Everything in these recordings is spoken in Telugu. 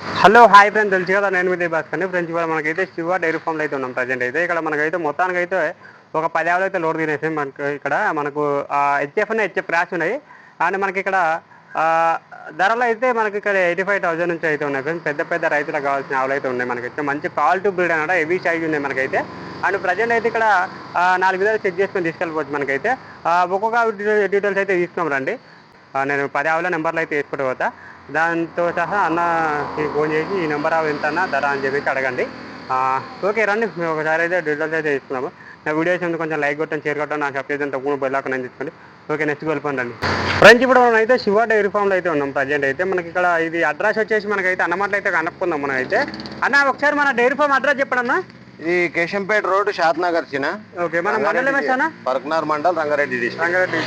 Hello hi friends. తెలుసు కదా నేను విజయ్ భాస్కర్ని ఫ్రెండ్స్ ఇవాళ మనకైతే శివ డైరీ ఫామ్లో అయితే ఉన్నాం ప్రజెంట్ అయితే. ఇక్కడ మనకైతే మొత్తానికి అయితే ఒక పది ఆవులు అయితే లోడ్ తినేసి మనకు ఇక్కడ మనకు హెచ్ఎఫ్ ఉన్నాయి హెచ్ఎఫ్ ర్యాష్ ఉన్నాయి. అండ్ మనకి ఇక్కడ ధరలు అయితే మనకి ఇక్కడ ఎయిటీ ఫైవ్ థౌసండ్ నుంచి అయితే ఉన్నాయి ఫ్రెండ్స్. పెద్ద పెద్ద రైతులకు కావాల్సిన ఆవులు అయితే ఉన్నాయి మనకైతే. మంచి క్వాలిటీ బ్రీడ్ అనమాట హెవీ సైజ్ ఉన్నాయి మనకైతే. అండ్ ప్రజెంట్ అయితే ఇక్కడ నాలుగు విధాలు చెక్ చేసుకొని తీసుకెళ్ళిపోవచ్చు మనకైతే. ఒక్కొక్క డీటెయిల్స్ అయితే తీసుకున్నాం రండి. నేను పది ఆవుల నెంబర్లు అయితే వేసుకుంటూ పోతా. దాంతో సహా అన్నకి ఫోన్ చేసి ఈ నెంబర్ ఆవు ఎంత అన్న ధర అని చెప్పేసి అడగండి. ఓకే రండి. మేము ఒకసారి అయితే డీటెయిల్స్ అయితే తీసుకున్నాము నా వీడియోస్ ఎందుకు కొంచెం లైక్ కొట్టండి షేర్ కొట్టండి నాకు సబ్స్క్రైబ్ అంతా కూడా నేను తీసుకోండి ఓకే నెక్స్ట్ వెళ్ళిపోండి రండి ఫ్రెండ్స్ ఇప్పుడు మనం అయితే శివ డైరీ ఫామ్లో అయితే ఉన్నాం ప్రజెంట్ అయితే. మనకి ఇక్కడ ఇది అడ్రస్ వచ్చేసి మనకైతే అన్నమాటలు అయితే కనుక్కుందాం మనం అయితే అన్న ఒకసారి మన డైరీ ఫామ్ అడ్రస్ చెప్పండి అన్న ఇది కేశంపేట రోడ్ షాద్ నగర్ చిన్న. ఓకే మన మండలం పరకనార్ మండల్ రంగారెడ్డి డిస్ట్రిక్ట్ రంగారెడ్డి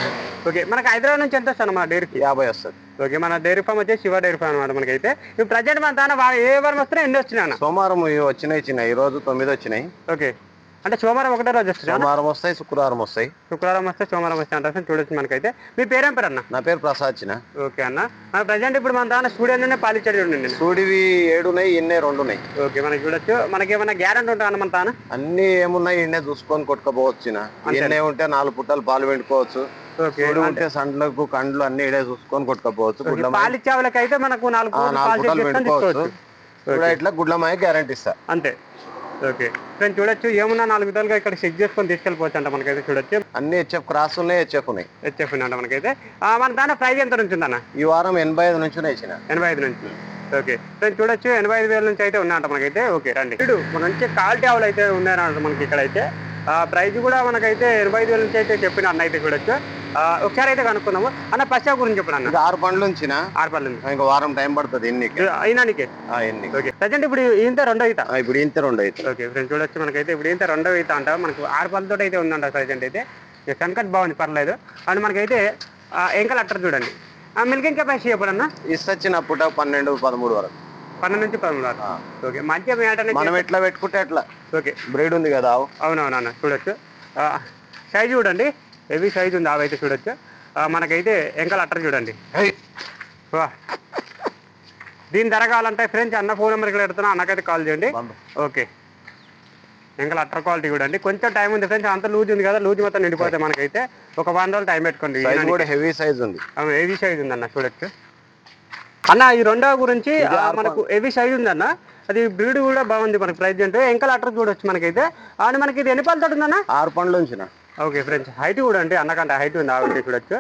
ఓకే మనకి హైదరాబాద్ నుంచి ఎంత వస్తాను మన డైరీకి? యాభై వస్తుంది. ఓకే మన డైరీ ఫామ్ వచ్చేసి శివ డైరీ ఫామ్ అనమాట మనకైతే. ఇప్పుడు ప్రజెంట్ మన దాని ఏ వారం వస్తున్నాయి ఎన్ని వచ్చినాయి సోమవారం వచ్చినాయి చిన్న ఈ రోజు తొమ్మిది వచ్చినాయి. ఓకే. అంటే సోమవారం ఒకటే రోజు వస్తుంది సోమవారం వస్తాయి శుక్రవారం వస్తాయి. శుక్రవారం వస్తే సోమవారం వస్తే అంటారు. చూడొచ్చు మనకైతే. మీ పేరేం పేరు అన్న? నా పేరు ప్రసాద్ చిన్న ఓకే అన్న. మన ప్రజెంట్ ఇప్పుడు మన దాని స్టూడియో నుండి పాలిచ్చాడు చూడండి సూడివి ఏడున్నాయి ఇన్నే రెండు ఉన్నాయి. ఓకే మనకి చూడొచ్చు. మనకి ఏమైనా గ్యారంటీ ఉంటుంది అన్న మన తాన? అన్ని ఏమున్నాయి ఇన్నే చూసుకొని కొట్టుకోపోవచ్చు ఇన్నే ఉంటే నాలుగు పుట్టలు పాలు పెట్టుకోవచ్చు సూడి ఉంటే సండ్లకు కండ్లు అన్ని ఇడే చూసుకొని కొట్టుకోపోవచ్చు. గుడ్లమాయ పాలిచ్చే వాళ్ళకి అయితే మనకు నాలుగు పుట్టలు పెట్టుకోవచ్చు ఇట్లా గుడ్లమాయ గ్యారంటీ ఇస్తా. అంతే. ఓకే. ఫ్రెండ్ చూడొచ్చు ఏమున్నా నాలుగు విధాలుగా ఇక్కడ చెక్ చేసుకొని తీసుకెళ్ళిపోవచ్చు అంట మనకైతే చూడొచ్చు. అన్ని హెచ్ఎఫ్ క్రాస్ ఉన్నాయి హెచ్ఎఫ్ ఉన్నాయి. హెచ్ఎఫ్ అంట మనకైతే. మన దాని ప్రైస్ ఎంత నుంచి ఉందన్న? ఈ వారం ఎనభై ఐదు నుంచి ఉన్నాయి చిన్న. ఎనభై ఐదు నుంచి. ఓకే. ఫ్రెండ్ చూడొచ్చు ఎనభై ఐదు వేల నుంచి అయితే ఉన్నాయంట మనకైతే. ఓకే రండి. చూడు మంచి క్వాలిటీ ఆవులు అయితే ఉన్నాయన్నమాట మనకి ఇక్కడైతే. ఆ ప్రైస్ కూడా మనకైతే ఎనభై ఐదు వేల నుంచి అయితే చెప్పిన అన్న అయితే చూడొచ్చు. ఒకసారి అయితే కనుక్కుందాము. అన్న పశ్చాప్ గురించి చెప్పండి అన్న. ఆరు పండ్లు ఉంచిన? ఆరుపల్లి ఉంది ఇంకా వారం టైం పడుతుంది ఎన్నికి? అయినానికి ఆ, ఎన్ని ఓకే. ప్రజెంట్ ఇప్పుడు ఇంత రెండో ఈత. ఇప్పుడు ఇంత రెండు అయితే ఓకే ఫ్రెండ్ చూడొచ్చు మనకైతే. ఇప్పుడు ఇంత రెండో ఈత అంట. మనకు ఆరు పళ్ళతో అయితే ఉందంట ప్రజెంట్ అయితే. కనకట్ బాగుంది పర్లేదు. అండ్ మనకైతే ఎంకల్ అట్టర్ చూడండి. ఆ మిల్కింగ్ కెపాసిటీ చెప్పడన్నా ఇస్తొచ్చిన పుట్ట పన్నెండు పదమూడు వరకు. పన్నెండు నుంచి పదమూడు వరకు. ఓకే మంచిగా మనం ఎట్లా పెట్టుకుంటే ఎట్లా ఓకే. బ్రీడ్ ఉంది కదా ఆవు. అవునవునన్న చూడొచ్చు. సైజ్ చూడండి. హెవీ సైజ్ ఉంది అవైతే చూడొచ్చు. మనకైతే ఎంకల్ అట్టర్ చూడండి. వా. దీని ధర కావాలంటే ఫ్రెండ్స్ అన్న ఫోన్ నెంబర్కి పెడుతున్నా అన్నకైతే కాల్ చేయండి. ఓకే. ఎంకల్ అట్టర్ క్వాలిటీ చూడండి. కొంచెం టైం ఉంది ఫ్రెండ్స్ అంత లూజ్ ఉంది కదా లూజ్ మొత్తం నిండిపోతాయి మనకైతే ఒక వన్ రోజులు టైం పెట్టుకోండి. కూడా హెవీ సైజ్ ఉంది. హెవీ సైజ్ ఉందన్న చూడొచ్చు. అన్న ఈ రెండవ గురించి మనకు హెవీ సైజ్ ఉందన్న. అది బ్రీడ్ కూడా బాగుంది మనకి ప్రైజ్ అంటే. ఎంకల్ అట్టర్ చూడొచ్చు మనకైతే. అండ్ మనకి ఇది ఎన్ని పాలతో ఉందన్న? ఆరు పండ్లు ఉంచిన. ఓకే ఫ్రెండ్స్ హైట్ కూడా అంటే అన్నకంటే హైట్ ఉంది ఆవిడ చూడొచ్చు.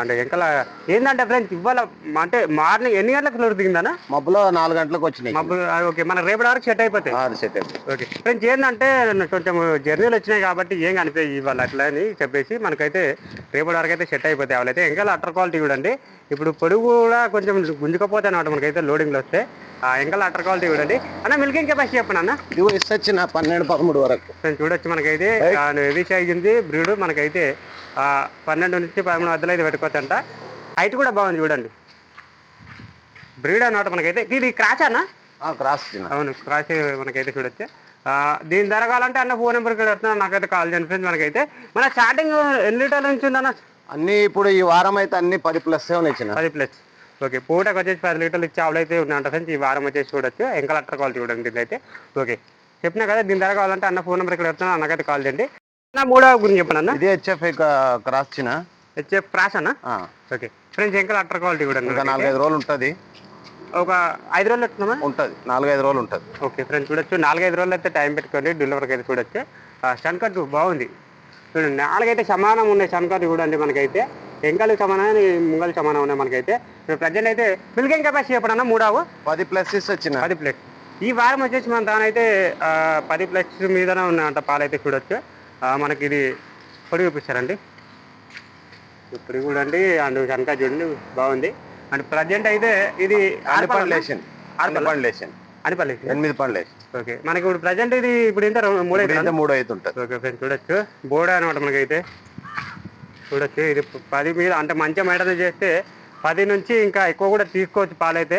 అంటే ఎంకల ఏంటంటే ఫ్రెండ్స్ ఇవాళ అంటే మార్నింగ్ ఎన్ని గంటలకు ఫ్లోర్ దిగిందన్న? మబ్బులో నాలుగు గంటలకు వచ్చినాయి. మబ్బు ఓకే మన రేపటి వరకు సెట్ అయిపోతాయి. సెట్. ఓకే. ఫ్రెండ్స్ ఏంటంటే కొంచెం జర్నీలు వచ్చినాయి కాబట్టి ఏం కనిపించాయి ఇవాళ అట్లా అని చెప్పేసి మనకైతే రేపటి వరకు అయితే సెట్ అయిపోతాయి. వాళ్ళైతే ఇంకా అటర్ క్వాలిటీ చూడండి. ఇప్పుడు పొడుగు కూడా కొంచెం గుంజుకపోతే అనమాట మనకైతే లోడింగ్లో వస్తే. ఆ ఎంకల్ అటర్ క్వాలిటీ చూడండి. అన్న మిల్కింగ్ కెపాసిటీ చెప్పండి అన్న. ఇదిగో ఇస్తొచ్చిన పన్నెండు పదమూడు వరకు. చూడొచ్చు మనకైతే. హెవీ సైజ్ ఉంది బ్రీడ్ మనకైతే ఆ, పన్నెండు నుంచి పదమూడు మధ్యలో అయితే పెట్టుకోవచ్చంట. హైట్ కూడా బాగుంది చూడండి. బ్రీడ్ అన్నమాట మనకైతే. ఇది క్రాచ్ అన్న? క్రాస్ అవును క్రాచ్ మనకైతే చూడొచ్చు. ఆ, దీని ధర కావాలంటే అన్న ఫోన్ నెంబర్ వస్తున్నా నాకైతే కాల్ చేయండి ఫ్రెండ్స్ మనకైతే. మన స్టార్టింగ్ ఎన్ని లీటర్ల నుంచి ఉందన్న? అన్ని ఇప్పుడు ఈ వారం అయితే అన్ని పది ప్లస్ ఉన్నాయి చిన్న. పది ప్లస్ ఓకే పూటకు వచ్చేసి పది లీటర్లు ఇచ్చే ఆవులైతే ఉన్నాయంట ఫ్రెండ్స్. ఈ వారం వచ్చేసి చూడొచ్చు. ఇంకా లెటర్ క్వాలిటీ చూడండి అయితే. ఓకే చెప్పినా కదా దీని ధర కావాలంటే అన్న ఫోన్ నెంబర్ ఇక్కడ వస్తున్నా నాకైతే కాల్ చేయండి. నా మూడవ గురించి చెప్పండి అన్న. ఇది హెచ్ఎఫ్ క్రాస్ చిన్న. హెచ్ఎఫ్ క్రాష్ అన్న? ఓకే ఫ్రెండ్స్ ఇంకా లెటర్ క్వాలిటీ కూడా ఇంకా నాలుగైదు రోజులు ఉంటుంది. ఒక ఐదు రోజులు ఎట్లున్నామా ఉంటుంది. నాలుగైదు రోజులు ఉంటుంది. ఓకే ఫ్రెండ్స్ చూడొచ్చు. నాలుగైదు రోజులు అయితే టైం పెట్టుకోండి. డెలివరీకి అయితే చూడొచ్చు. షన్కట్ బాగుంది. చూడండి నాలుగైతే సమానం ఉన్నాయి షన్కట్ చూడండి మనకైతే. ఎంకలు సమానం ముంగలు సమానం ఉన్నాయి మనకైతే. ఇప్పుడు ప్రజెంట్ అయితే మిల్కింగ్ కెపాసిటీ ఎప్పుడన్నా మూడావు? పది ప్లస్ ఇస్తొచ్చిన పది ప్లస్. ఈ వారం వచ్చేసి మన దానైతే పది ప్లస్ మీదనే ఉన్నాయంట పాలైతే చూడొచ్చు. మనకి ఇది పొడి చూపిస్తారండి. ఇప్పుడు చూడండి అండ్ కనుక చూడండి బాగుంది. అండ్ ప్రజెంట్ అయితే ఇది ఆరుపల్లి పండ్లు వేసాను వేసాను అనిపల్లి ఎనిమిది వేసాను ఓకే. మనకి ఇప్పుడు ప్రజెంట్ ఇది ఇప్పుడు ఇంత రెండు- మూడు అయితే మూడు అయితే ఉంటుంది ఓకే ఫ్రెండ్స్ చూడొచ్చు. బోర్డు అనమాట మనకైతే. చూడొచ్చు. ఇది పది మీద అంటే మంచిగా మెయింటైన్ చేస్తే పది నుంచి ఇంకా ఎక్కువ కూడా తీసుకోవచ్చు పాలైతే.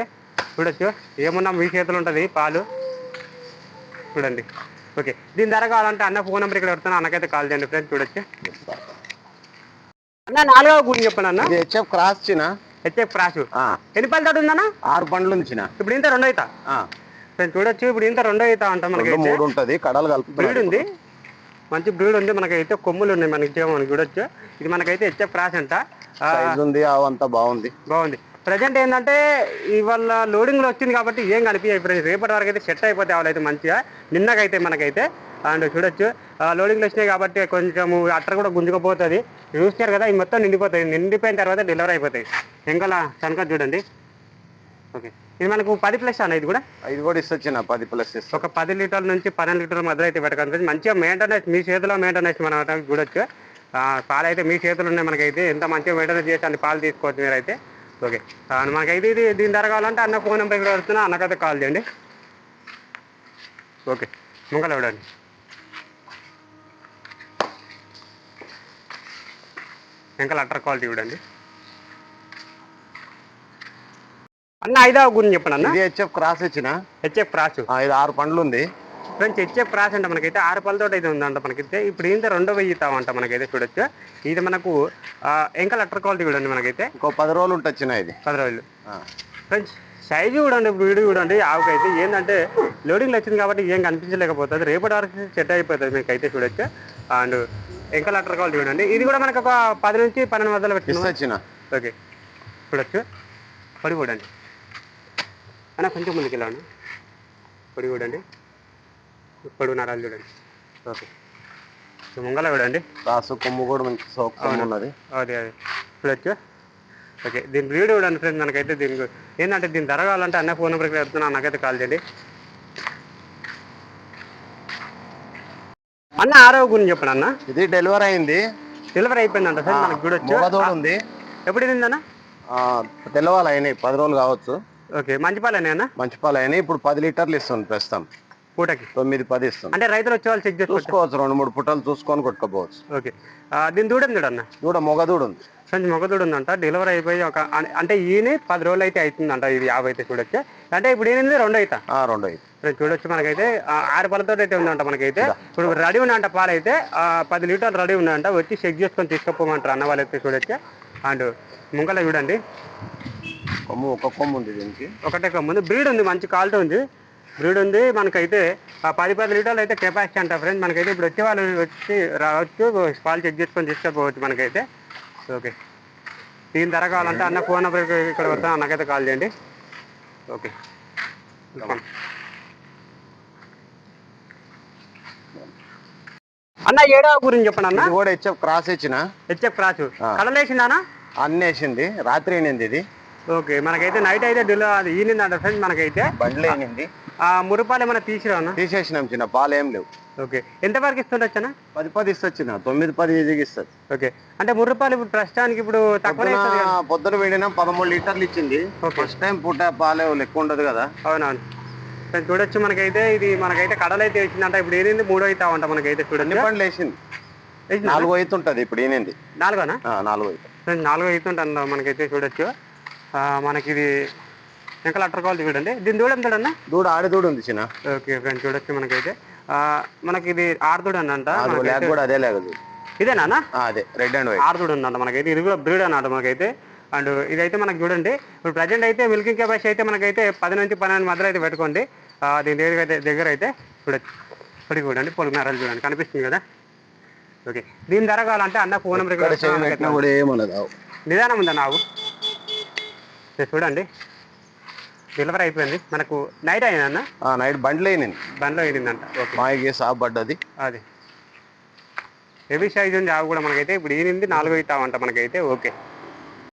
చూడొచ్చు. ఏమున్నా మీ చేతులు ఉంటుంది పాలు. చూడండి. ఓకే. దీని ధర కావాలంటే అన్న ఫోన్ నెంబర్ ఇక్కడ పెడుతున్నా. అన్నకైతే కాల్ చేయండి ఫ్రెండ్స్ చూడొచ్చు. అన్న నాలుగవ గురించి చెప్పండి అన్న. హెచ్ఎఫ్ క్రాస్ చిన్న. హెచ్ఎఫ్ ప్రాసు ఆ, ఎన్ని పళ్ళు తోటి ఉందన్న? ఆరు పండ్లు ఉంచిన ఇప్పుడు ఇంత రెండో అవుతా? ఫ్రెండ్స్ చూడొచ్చు. ఇప్పుడు ఇంత రెండో అవుతా అంట రెండు మనకైతే మూడు ఉంటది కడలు బ్రీడ్ కలుపుతున్నాడు ఉంది మంచి బ్రీడ్ ఉంది మనకైతే. కొమ్ములు ఉన్నాయి మనకి మనకి చూడొచ్చు. ఇది మనకైతే హెచ్ఎఫ్ ప్రాస్ అంట. ఉంది అవంతా బాగుంది. బాగుంది. ప్రజెంట్ ఏంటంటే ఇవాళ లోడింగ్లో వచ్చింది కాబట్టి ఏం కనిపించాయి ఫ్రెండ్స్ రేపటి వరకు అయితే సెట్ అయిపోతే వాళ్ళైతే మంచిగా. నిన్నకైతే మనకైతే. అండ్ చూడొచ్చు. లోడింగ్లు వచ్చినాయి కాబట్టి కొంచెం అట్టర్ కూడా గుంజుకపోతుంది. చూస్తారు కదా ఈ మొత్తం నిండిపోతాయి. నిండిపోయిన తర్వాత డెలివరీ అయిపోతాయి. ఇంకా సంకట్ చూడండి. ఓకే. ఇది మనకు పది ప్లస్ అన్న ఇది కూడా? ఇది కూడా ఇస్తొచ్చిన పది ప్లస్ ఒక పది లీటర్ల నుంచి పన్నెండు లీటర్ల మధ్య అయితే పెట్టకండి మంచిగా మెయింటెనెన్స్ మీ చేతిలో మెయింటెనెన్స్ మనం చూడొచ్చు. పాలు అయితే మీ చేతులు ఉన్నాయి మనకైతే. ఎంత మంచిగా మెయింటెనెన్స్ చేసి అన్ని పాలు తీసుకోవచ్చు మీరైతే. ఓకే. మనకైతే ఇది దీని ధర కావాలంటే అన్న ఫోన్ నెంబర్ ఇక్కడ వస్తున్నా అన్నకైతే కాల్ చేయండి. ఓకే. ముంగల చూడండి. ఇంకా లెటర్ క్వాలిటీ చూడండి. అన్న ఐదవ గురించి చెప్పండి అన్న. ఇది హెచ్ఎఫ్ క్రాస్ ఇచ్చిన. హెచ్ఎఫ్ రాసు ఆ, ఇది ఆరు పండ్లు ఉంది. ఫ్రెండ్స్ హెచ్ఎఫ్ రాసి అంటే మనకైతే ఆరు పళ్ళతో అయితే ఉందంట మనకైతే. ఇప్పుడు ఏంటో రెండో వెయ్యి ఇస్తామంట మనకైతే చూడొచ్చు. ఇది మనకు ఇంకా లెటర్ క్వాలిటీ చూడండి మనకైతే. ఇంకో పది రోజులు ఉంటుంది చిన్న ఇది. పది రోజులు. ఫ్రెండ్స్ సైజు చూడండి వీడియో చూడండి ఆవుకైతే ఏంటంటే లోడింగ్ వచ్చింది కాబట్టి ఏం కనిపించలేకపోతుంది. రేపటి వరకు సెట్ అయిపోతుంది మీకు అయితే చూడొచ్చు. అండ్ ఇంకా లెటర్ క్వాలిటీ చూడండి. ఇది కూడా మనకు ఒక పది నుంచి పన్నెండు పెట్టిన ఇస్తొచ్చిన ఓకే. చూడొచ్చు. పొడి చూడండి అన్న కొంచెం ముందుకు వెళ్ళండి పొడి చూడండి. పొడి నరాలు చూడండి. ఓకే. ముంగల చూడండి. రాసు కొమ్ము కూడా మంచి సోక్ కొమ్ము ఉన్నది. అదే అదే. చూడొచ్చు ఓకే. దీని బ్రీడ్ చూడండి ఫ్రెండ్స్ మనకైతే దీని గు- ఏంటంటే దీని ధర కావాలంటే అన్న ఫోన్ నెంబర్కి వెళ్తున్నా నాకైతే కాల్ చేయండి. అన్న ఆరో గురించి చెప్పండి అన్న. ఇది డెలివరీ అయింది. డెలివరీ అయిపోయిందంట సార్ మనకు ఉంది. ఎప్పుడు ఆ, తెల్లవాళ్ళు అయినాయి పది రోజులు కావచ్చు. ఓకే మంచి పాలేనా అన్న మంచి పాలు అయినాయి ఇప్పుడు పది లీటర్లు ఇస్తుంది ప్రస్తుతం. పూటకి? తొమ్మిది పది ఇస్తుంది. అంటే రైతులు వచ్చే వాళ్ళు చెక్ చేసుకోవచ్చు. చూసుకోవచ్చు రెండు మూడు పుట్టలు చూసుకొని కొట్టుకోపోవచ్చు. ఓకే. దీని దూడం చూడన్న దూడ మొగదూడు ఉంది. కొంచెం మొగదూడు ఉందంట. డెలివరీ అయిపోయి ఒక అంటే ఈయన పది రోజులు అయితే అవుతుందంట ఇది యాభై అయితే చూడొచ్చు. అంటే ఇప్పుడు ఈయన రెండు అవుతా రెండు ఇప్పుడు చూడొచ్చు మనకైతే. ఆరు పళ్ళతో అయితే ఉందంట మనకైతే. ఇప్పుడు రెడీ ఉందంట పాలు అయితే ఆ, పది లీటర్లు రెడీ ఉందంట. వచ్చి చెక్ చేసుకొని తీసుకుపోమంటారు అన్న వాళ్ళైతే చూడొచ్చు. అండ్ ముంగల చూడండి. కొమ్ము ఒక కొమ్ము ఉంది దీనికి. ఒకటే ముందు బ్రీడ్ ఉంది మంచి క్వాలిటీ ఉంది. బ్రీడ్ ఉంది మనకైతే ఆ పది పది లీటర్లు అయితే కెపాసిటీ అంట ఫ్రెండ్ మనకైతే ఇప్పుడు వచ్చే వాళ్ళు వచ్చి రావచ్చు పాలు చెక్ చేసుకొని తీసుకుపోవచ్చు మనకైతే. ఓకే దీని ధర కావాలంటే అన్న ఫోన్ నెంబర్ ఇక్కడ వస్తా అన్నకైతే కాల్ చేయండి. ఓకే అన్న ఏడవ గురించి చెప్పండి అన్న. కూడా హెచ్ఎఫ్ క్రాస్ ఇచ్చిన. హెచ్ఎఫ్ రాసు ఆ. కడలేసిందానా అన్ని? వేసింది రాత్రి అయినింది ఇది. ఓకే మనకైతే నైట్ అయితే డిలో అది ఈనిందంట ఫ్రెండ్స్ మనకైతే. బండ్లు ఆ మురుపాలు ఏమైనా తీసిరానా తీసేసినాం చిన్న పాలు ఏం లేవు. ఓకే ఎంత వరకు ఇస్తుండొచ్చనా పది పది ఇస్తొచ్చిన తొమ్మిది పది ఈజీగా ఇస్తుంది. ఓకే అంటే ముర్రుపాలు ఇప్పుడు ప్రస్తుతానికి ఇప్పుడు కదా? పొద్దున వేడినా పదమూడు లీటర్లు ఇచ్చింది. ఫస్ట్ టైం పూట పాలే లెక్క ఉండదు కదా. అవునవును. చూడొచ్చు మనకైతే ఇది మనకైతే కడలు అయితే వేసిందంట ఇప్పుడు ఏంది మూడో అవుతా ఉంటా మనకైతే చూడండి బండ్లు వేసింది? నాలుగు అయితే ఉంటది ఇప్పుడు ఈనింది. నాలుగోనా? నాలుగు అయితే ఫ్రెండ్స్ నాలుగో అవుతుంటా మనకైతే చూడొచ్చు. మనకి ఇది ఇంకా లెటర్ కావాలి చూడండి. దీని దూడం చూడన్నా దూడ ఆడి దూడ ఉంది చిన్న. ఓకే ఫ్రెండ్స్ చూడొచ్చు మనకైతే. మనకి ఇది ఆరుదూడ అంట. లేక కూడా అదే లేదు ఇదేనా అదే రెడ్ అండ్ వైట్. ఆరుదూడ ఉందంట మనకైతే. ఇది కూడా బ్రీడ్ అన్నమాట మనకైతే. అండ్ ఇదైతే మనకు చూడండి ఇప్పుడు ప్రజెంట్ అయితే మిల్కింగ్ కెపాసిటీ అయితే మనకైతే పది నుంచి పన్నెండు మధ్యలో అయితే పెట్టుకోండి. దీని దగ్గర అయితే దగ్గర అయితే చూడొచ్చు. ఇప్పటికి చూడండి పొలుగు నరాలు చూడండి కనిపిస్తుంది కదా? ఓకే దీని ధర కావాలంటే అన్న ఫోన్ నెంబర్ నిదానం ఉందా నాకు చూడండి. డెలివరీ అయిపోయింది. మనకు నైట్ అయింది అన్న? నైట్ బండ్లు అయినింది. బండ్లో వెళ్ళిందంట ఓకే. మాకి సాప్ పడ్డది. అది. హెవీ సైజ్ ఉంది ఆవు కూడా మనకైతే ఇప్పుడు ఈనింది నాలుగు అవుతామంట మనకైతే. ఓకే.